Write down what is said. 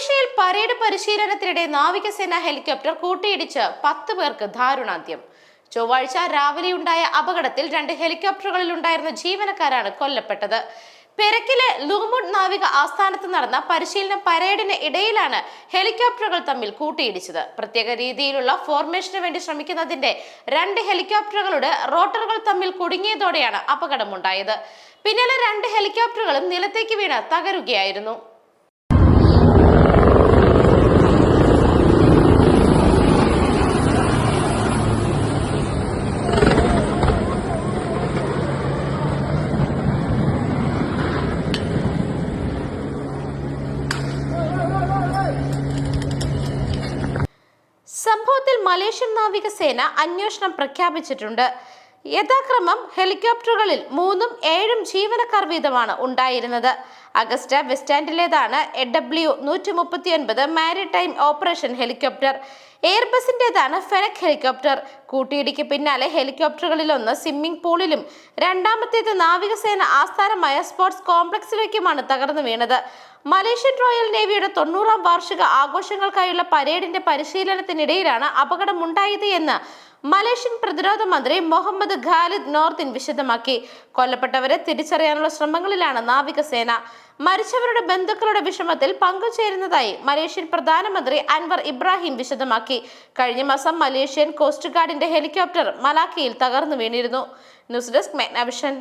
മലേഷ്യയിൽ പരേഡ് പരിശീലനത്തിനിടെ നാവികസേന ഹെലികോപ്റ്റർ കൂട്ടിയിടിച്ച് പത്ത് പേർക്ക് ദാരുണാന്ത്യം. ചൊവ്വാഴ്ച രാവിലെയുണ്ടായ അപകടത്തിൽ രണ്ട് ഹെലികോപ്റ്ററുകളിൽ ഉണ്ടായിരുന്ന ജീവനക്കാരാണ് കൊല്ലപ്പെട്ടത്. പെരക്കിലെ ലൂമുഡ് നാവിക ആസ്ഥാനത്ത് നടന്ന പരിശീലന പരേഡിന് ഇടയിലാണ് ഹെലികോപ്റ്ററുകൾ തമ്മിൽ കൂട്ടിയിടിച്ചത്. പ്രത്യേക രീതിയിലുള്ള ഫോർമേഷന് വേണ്ടി ശ്രമിക്കുന്നതിന്റെ രണ്ട് ഹെലികോപ്റ്ററുകളുടെ റോട്ടറുകൾ തമ്മിൽ കുടുങ്ങിയതോടെയാണ് അപകടമുണ്ടായത്. പിന്നാലെ രണ്ട് ഹെലികോപ്റ്ററുകളും നിലത്തേക്ക് വീണ് തകരുകയായിരുന്നു. സംഭവത്തിൽ മലേഷ്യൻ നാവികസേന അന്വേഷണം പ്രഖ്യാപിച്ചിട്ടുണ്ട്. യഥാക്രമം ഹെലികോപ്റ്ററുകളിൽ മൂന്നും ഏഴും ജീവനക്കാർ വീതമാണ് ഉണ്ടായിരുന്നത്. അഗസ്റ്റ വെസ്റ്റാൻഡിലേതാണ് എ ഡബ്ല്യു നൂറ്റി മുപ്പത്തി ഒൻപത് മാരിടൈം ഓപ്പറേഷൻ ഹെലികോപ്റ്റർ. എയർബസിന്റെതാണ് ഫെനക് ഹെലികോപ്റ്റർ. കൂട്ടിയിടിക്ക് പിന്നാലെ ഹെലികോപ്റ്ററുകളിലൊന്ന് സ്വിമ്മിംഗ് പൂളിലും രണ്ടാമത്തേത് നാവികസേന ആസ്ഥാനമായ സ്പോർട്സ് കോംപ്ലക്സിലേക്കുമാണ് തകർന്നു വീണത്. മലേഷ്യൻ റോയൽ നേവിയുടെ തൊണ്ണൂറാം വാർഷിക ആഘോഷങ്ങൾക്കായുള്ള പരേഡിന്റെ പരിശീലനത്തിനിടയിലാണ് അപകടമുണ്ടായത് എന്ന് മലേഷ്യൻ പ്രതിരോധ മന്ത്രി മുഹമ്മദ് ഖാലിദ് നോർത്തിൻ വിശദമാക്കി. കൊല്ലപ്പെട്ടവരെ തിരിച്ചറിയാനുള്ള ശ്രമങ്ങളിലാണ് നാവികസേന. മരിച്ചവരുടെ ബന്ധുക്കളുടെ വിഷമത്തിൽ പങ്കുചേരുന്നതായി മലേഷ്യൻ പ്രധാനമന്ത്രി അൻവർ ഇബ്രാഹിം വിശദമാക്കി. കഴിഞ്ഞ മാസം മലേഷ്യൻ കോസ്റ്റ് ഗാർഡിന്റെ ഹെലികോപ്റ്റർ മലാക്കയിൽ തകർന്നു വീണിരുന്നു. News desk മെഗ്നവിഷൻ